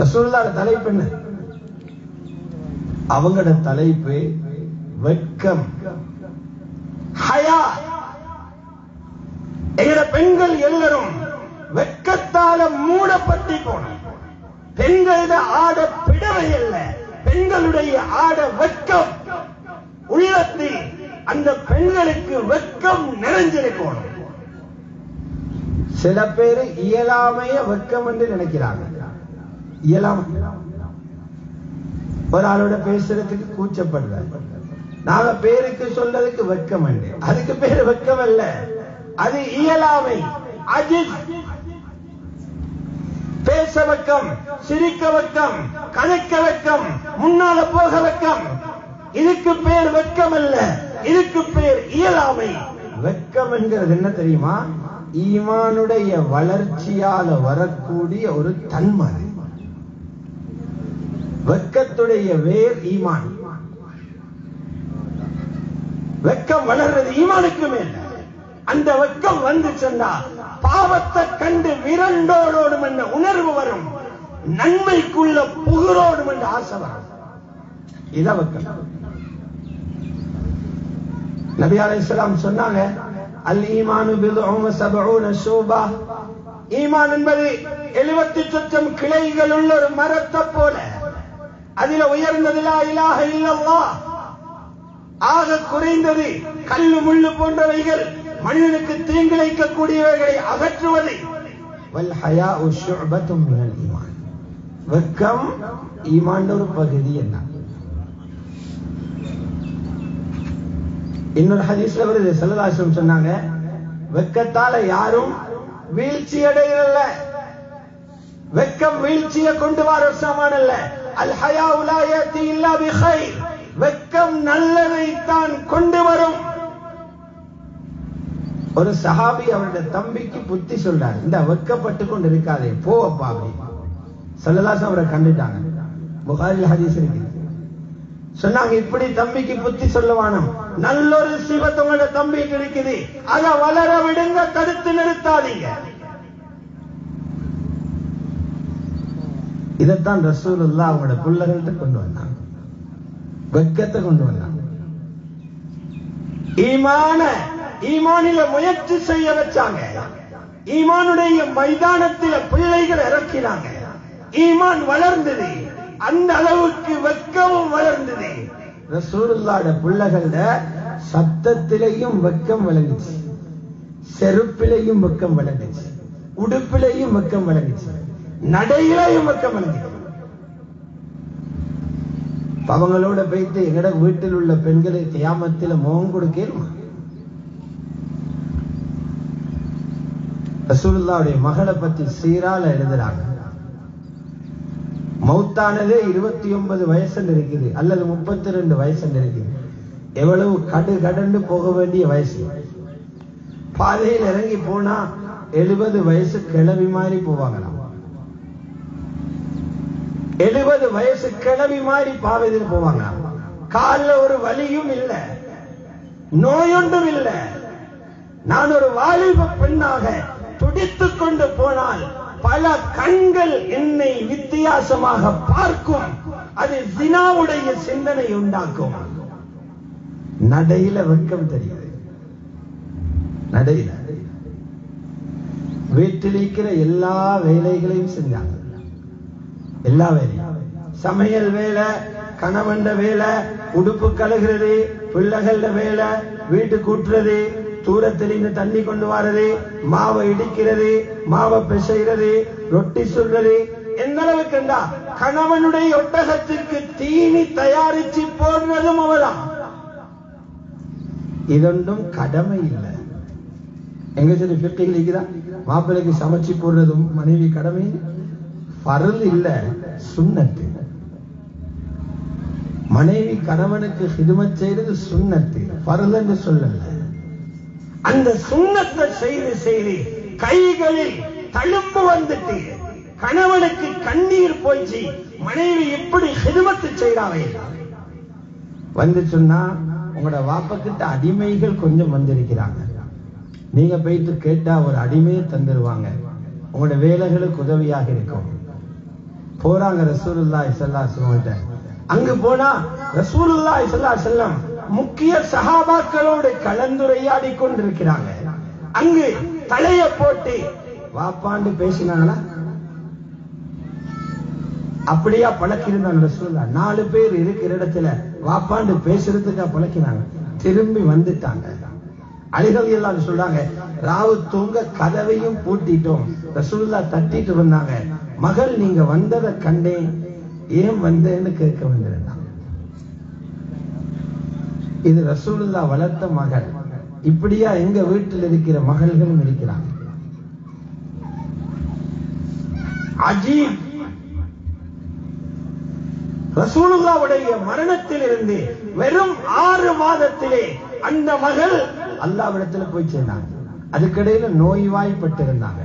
ரசூல்லாட தலைப்பு என்ன? அவங்களோட தலைப்பு வெட்கம். ஹயா. எங்கட பெண்கள் எல்லாரும் வெட்கத்தால மூடப்பட்டி போன பெண்களோட ஆட பிடவை அல்ல பெண்களுடைய ஆட வெட்கம். உள்ளத்தில் அந்த பெண்களுக்கு வெட்கம் நிறைஞ்சிருக்கணும் சில பேர் இயலாமைய வெட்கம் என்று நினைக்கிறாங்க. இயலாம. ஒரு ஆளோட பேசுறதுக்கு கூச்சப்படுற. நாம பேருக்கு சொல்றதுக்கு வெக்கம் உண்டு அதுக்கு பேரு வெக்கம் அல்ல அது இயலாமை. அஜித். பேச வெக்கம் சிரிக்க வெக்கம் கணக்க வெக்கம் முன்னால போக வெக்கம் இதுக்கு பேர் வெக்கம் அல்ல இதுக்கு பேர் இயலாமை. வெக்கம் என்கிறது என்ன தெரியுமா? ஈமானுடைய வளர்ச்சியால வரக்கூடிய ஒரு தன்மை வெக்கத்துடைய வேர் ஈமான். வெக்கம் வளர்றது ஈமானுக்கு மேல. அந்த வெக்கம் வந்து சொன்னா பாவத்தை கண்டு விரண்டோடோடும் என்ற உணர்வு வரும். நன்மைக்குள்ள புகழோடும் என்ற ஆசை வரும். இதான் வெக்கம் நபி அலைஹிஸ்ஸலாம் சொன்னாங்க அல் ஈமானு பிதுஉம் சபஊன ஷூபா. ஈமான் என்பது எழுபத்தி சொச்சம் கிளைகள் உள்ள ஒரு மரத்தை போல அதில உயர்ந்தது லா இலாஹ இல்லல்லாஹ். ஆக குறைந்தது கல்லு முள்ளு போன்றவைகள் மனிதனுக்கு தீங்கிழைக்கக்கூடியவைகளை அகற்றுவது. வல் வெக்கம் ஈமான் ஒரு பகுதி என்ன? இன்னொரு ஹதீஸ்ல வருது செல்லதாசம் சொன்னாங்க வெக்கத்தால யாரும் வீழ்ச்சி அடையல வெக்கம் வீழ்ச்சியை கொண்டு வர சமான் அல்ல உலாயத்தி இல்லா பிஹைர். வெக்கம் நல்லதைத்தான் கொண்டு வரும். ஒரு சஹாபி அவருடைய தம்பிக்கு புத்தி சொல்றார். இந்த வெக்கப்பட்டு கொண்டு இருக்காதே போ அப்பா அப்படி. சல்லலாசம் அவரை கண்டுட்டாங்க. புகாரில் ஹதீஸ் இருக்கு சொன்னாங்க இப்படி தம்பிக்கு புத்தி சொல்லுவானம் நல்லொரு சிவத்து உங்களோட தம்பிக்கு இருக்குது. அதை வளர விடுங்க தடுத்து நிறுத்தாதீங்க. இதைத்தான் ரசூலுல்லா அவங்களோட பிள்ளைகள்கிட்ட கொண்டு வந்தாங்க. வெக்கத்தை கொண்டு வந்தாங்க. ஈமான ஈமானில முயற்சி செய்ய வச்சாங்க. ஈமானுடைய மைதானத்தில பிள்ளைகள் இறக்கினாங்க. ஈமான் வளர்ந்தது. அந்த அளவுக்கு வெக்கமும் வளர்ந்தது. ரசூலுல்லாட பிள்ளைகள சத்தத்திலையும் வெக்கம் விளங்குச்சு செருப்பிலையும் வெக்கம் விளங்குச்சு உடுப்பிலையும் வெக்கம் விளங்குச்சு நடையிலையும் வெக்கம் அவங்களோட போயிட்டு எங்கட வீட்டில் உள்ள பெண்களை தியாமத்தில் முகம் கொடுக்கணுமா ரசூலுல்லாவுடைய மகளை பத்தி சீரால எழுதுறாங்க. மௌத்தானதே இருபத்தி ஒன்பது வயசுல இருக்குது அல்லது முப்பத்தி ரெண்டு வயசுல இருக்குது. எவ்வளவு கடு கடண்டு போக வேண்டிய வயசு. பாதையில் இறங்கி போனா எழுபது வயசு கிளவி மாதிரி போவாங்களா எழுபது வயசு கிளவி மாதிரி பாதையில் போவாங்க. காலில் ஒரு வலியும் இல்ல. நோயொன்றும் இல்ல. நான் ஒரு வாலிப பெண்ணாக துடித்துக் கொண்டு போனால் பல கண்கள் என்னை வித்தியாசமாக பார்க்கும். அது ஜினாவுடைய சிந்தனை உண்டாக்கும். நடையில வெக்கம் தெரியுது. நடையில. வீட்டில் இருக்கிற எல்லா வேலைகளையும் செஞ்சாங்க. எல்லா வேலையும். சமையல் வேலை கணவன் வேலை உடுப்பு கழுகிறது பிள்ளைகள வேலை வீட்டு கூட்டுறது தூர இருந்து தண்ணி கொண்டு வர்றது மாவை இடிக்கிறது மாவை பிசைகிறது ரொட்டி சொல்றது எந்த அளவுக்கு என்றா கணவனுடைய ஒட்டகத்திற்கு தீனி தயாரிச்சு போடுறதும் அவதான் இதொன்றும் கடமை இல்லை. எங்க சரி பிப்டிகள் மாப்பிள்ளைக்கு சமைச்சு போடுறதும் மனைவி கடமை பருள் இல்ல சுண்ணத்து. மனைவி கணவனுக்கு ஹிதுமத் செய்யறது சுண்ணத்து. பருள் என்று சொல்லல. அந்த சுண்ணத்தை செய்து செய்து கைகளில் தழும்பு வந்துட்டு கணவனுக்கு கண்ணீர் போய்ச்சி மனைவி எப்படி ஹிதுமத்து செய்யறாவே வந்து சொன்னா உங்களோட வாப்பக்கிட்ட அடிமைகள் கொஞ்சம் வந்திருக்கிறாங்க. நீங்க போயிட்டு கேட்டா ஒரு அடிமையை தந்துருவாங்க. உங்களோட வேலைகளுக்கு உதவியாக இருக்கும். போறாங்க ரசூலுல்லாஹி ஸல்லல்லாஹு சொல்லிட்ட அங்க அங்கு போனா ரசூலுல்லாஹி ஸல்லல்லாஹு செல்லம் முக்கிய சஹாபாக்களோடு கலந்துரையாடி கொண்டிருக்கிறாங்க. அங்கு தலைய போட்டு வாப்பாண்டு பேசினாங்களா? அப்படியா பழக்கிருந்தாங்க ரசூல்லா நாலு பேர் இருக்கிற இடத்துல வாப்பாண்டு பேசுறதுக்கா பழக்கினாங்க. திரும்பி வந்துட்டாங்க. அலிகள் எல்லாம் சொல்றாங்க ராவு தூங்க கதவையும் பூட்டிட்டோம். ரசூல்லா தட்டிட்டு வந்தாங்க. மகள் நீங்க வந்ததை கண்டேன் ஏன் வந்தேன்னு கேட்க வந்திருந்தான் இது ரசூலுல்லா வளர்த்த மகள். இப்படியா எங்க வீட்டில் இருக்கிற மகள்களும் இருக்கிறாங்க. அஜீப் ரசூலுல்லாவுடைய மரணத்திலிருந்து வெறும் ஆறு மாதத்திலே அந்த மகள் அல்லாவிடத்தில் போய் சேர்ந்தாங்க. அதுக்கிடையில நோய்வாய்ப்பட்டிருந்தாங்க.